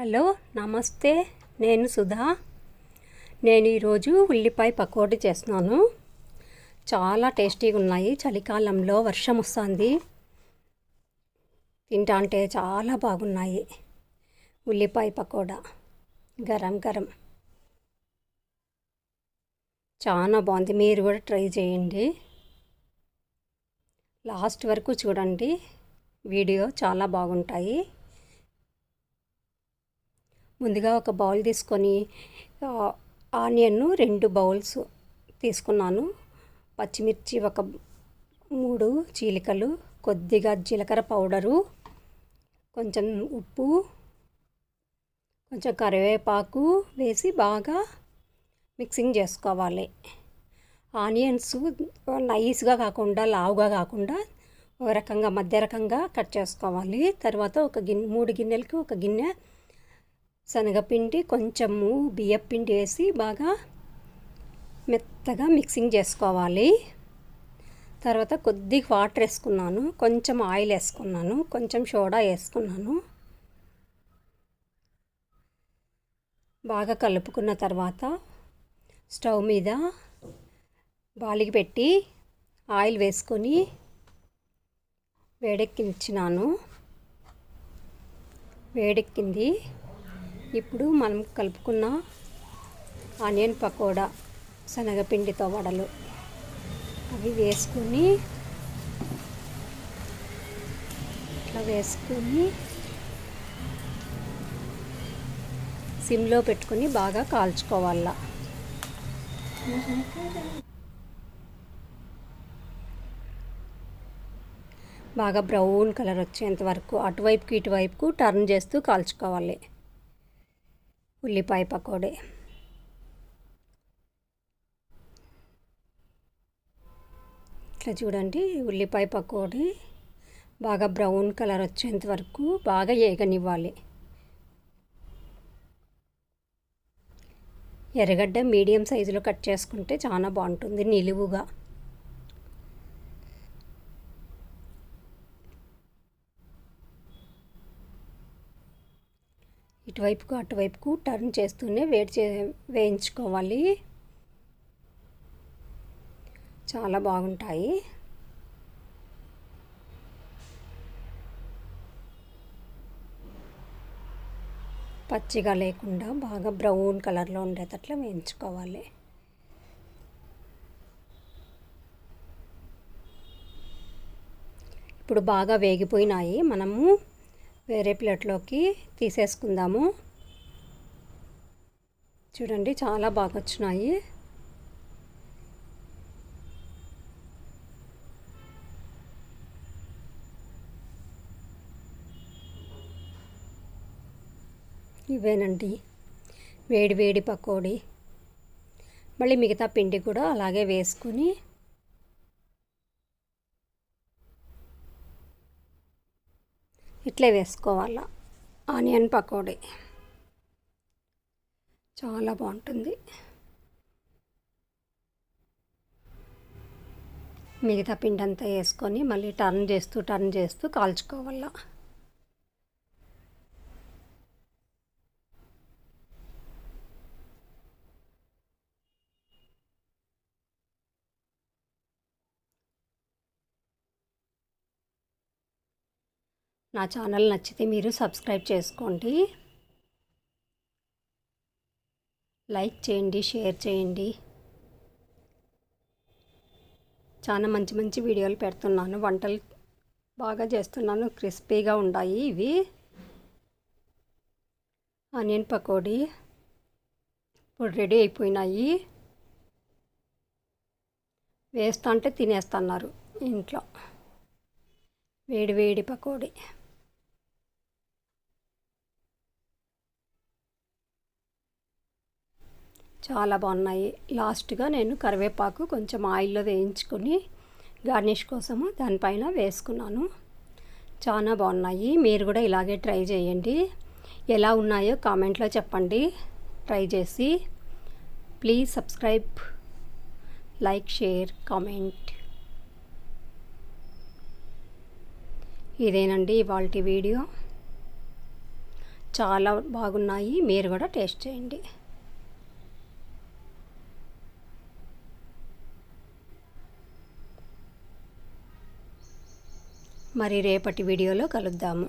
Hello నమస్తే. నేను సుధా. నేను ఈరోజు ఉల్లిపాయ పకోడీ చేస్తున్నాను. చాలా టేస్టీగా ఉన్నాయి. చలికాలంలో వర్షం వస్తుంది. తింటా అంటే చాలా బాగున్నాయి. ఉల్లిపాయ పకోడా. గరం గరం. చాలా బాగుంది. మీరు కూడా ట్రై చేయండి. లాస్ట్ వరకు చూడండి. వీడియో చాలా బాగుంటాయి. ముందుగా ఒక బౌల్ తీసుకొని ఆనియన్ రెండు బౌల్స్ తీసుకున్నాను. పచ్చిమిర్చి ఒక మూడు చీలికలు కొద్దిగా జీలకర్ర పౌడరు కొంచెం ఉప్పు కొంచెం కరివేపాకు వేసి బాగా మిక్సింగ్ చేసుకోవాలి. ఆనియన్స్ నైస్గా కాకుండా లావుగా కాకుండా ఒక రకంగా మధ్య రకంగా కట్ చేసుకోవాలి. తర్వాత ఒక గిన్నె మూడు గిన్నెలకి ఒక గిన్నె శనగపిండి కొంచెము బియ్యపిండి వేసి బాగా మెత్తగా మిక్సింగ్ చేసుకోవాలి. తర్వాత కొద్దిగా వాటర్ వేసుకున్నాను. కొంచెం ఆయిల్ వేసుకున్నాను. కొంచెం సోడా వేసుకున్నాను. బాగా కలుపుకున్న తర్వాత స్టవ్ మీద బాలికి పెట్టి ఆయిల్ వేసుకొని వేడెక్కించినాను. వేడెక్కింది. ఇప్పుడు మనం కలుపుకున్న ఆనియన్ పకోడా శనగపిండితో వడలు. అవి వేసుకొని ఇట్లా వేసుకొని సిమ్లో పెట్టుకొని బాగా కాల్చుకోవాల. బాగా బ్రౌన్ కలర్ వచ్చేంత వరకు అటువైపుకి ఇటువైపుకు టర్న్ చేస్తూ కాల్చుకోవాలి. ఉల్లిపాయ పకోడీ. ఇట్లా చూడండి ఉల్లిపాయ పకోడీ బాగా బ్రౌన్ కలర్ వచ్చేంత వరకు బాగా ఏగనివ్వాలి. ఎర్రగడ్డ మీడియం సైజులో కట్ చేసుకుంటే చాలా బాగుంటుంది నిలువుగా. ఇటువైపుకు అటువైపుకు టర్న్ చేస్తూనే వేడి చే వేయించుకోవాలి. చాలా బాగుంటాయి. పచ్చిగా లేకుండా బాగా బ్రౌన్ కలర్లో ఉండేటట్లు వేయించుకోవాలి. ఇప్పుడు బాగా వేగిపోయినాయి. మనము వేరే ప్లేట్లోకి తీసేసుకుందాము. చూడండి చాలా బాగా వచ్చినాయి. ఇవేనండి వేడి వేడి పకోడీ. మళ్ళీ మిగతా పిండి కూడా అలాగే వేసుకుని ఇట్లే వేసుకోవాలా. ఆనియన్ పకోడీ. చాలా బాగుంటుంది. మిగతా పిండి అంతా వేసుకొని మళ్ళీ టర్న్ చేస్తూ టర్న్ చేస్తూ కాల్చుకోవాలా. నా ఛానల్ నచ్చితే మీరు సబ్స్క్రైబ్ చేసుకోండి. లైక్ చేయండి షేర్ చేయండి. చాలా మంచి మంచి వీడియోలు పెడుతున్నాను. వంటలు బాగా చేస్తున్నాను. క్రిస్పీగా ఉన్నాయి ఇవి. ఆనియన్ పకోడీ ఇప్పుడు రెడీ అయిపోయినాయి. వేస్తా అంటే తినేస్తున్నారు ఇంట్లో. వేడి వేడి పకోడీ. చాలా బాగున్నాయి. లాస్ట్గా నేను కరివేపాకు కొంచెం ఆయిల్లో వేయించుకొని గార్నిష్ కోసము దానిపైన వేసుకున్నాను. చాలా బాగున్నాయి. మీరు కూడా ఇలాగే ట్రై చేయండి. ఎలా ఉన్నాయో కామెంట్లో చెప్పండి. ట్రై చేసి please subscribe like share comment. ఇదేనండి ఇవాళ వీడియో. చాలా బాగున్నాయి. మీరు కూడా టేస్ట్ చేయండి. మరి రేపటి వీడియోలో కలుద్దాము.